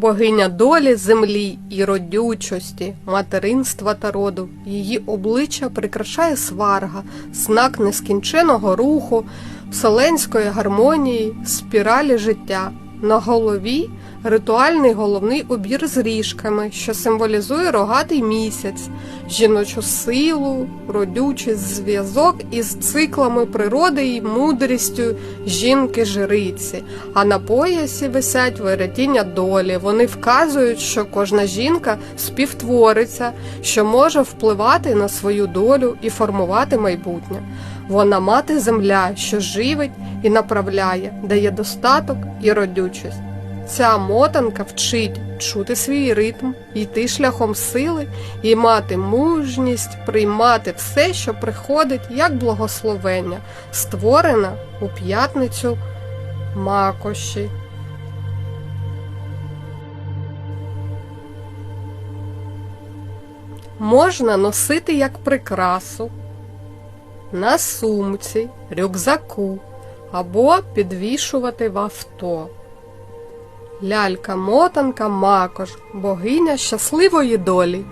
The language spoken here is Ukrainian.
богиня долі, землі і родючості, материнства та роду. Її обличчя прикрашає сварга, знак нескінченого руху, вселенської гармонії, спіралі життя. На голові ритуальний головний убір з ріжками, що символізує рогатий місяць, жіночу силу, родючий зв'язок із циклами природи і мудрістю жінки-жриці. А на поясі висять веретіння долі. Вони вказують, що кожна жінка співтвориця, що може впливати на свою долю і формувати майбутнє. Вона мати земля, що живить і направляє, дає достаток і родючість. Ця мотанка вчить чути свій ритм, йти шляхом сили і мати мужність приймати все, що приходить як благословення, створена у п'ятницю макоші. Можна носити як прикрасу на сумці, рюкзаку або підвішувати в авто. Лялька мотанка макош, богиня щасливої долі.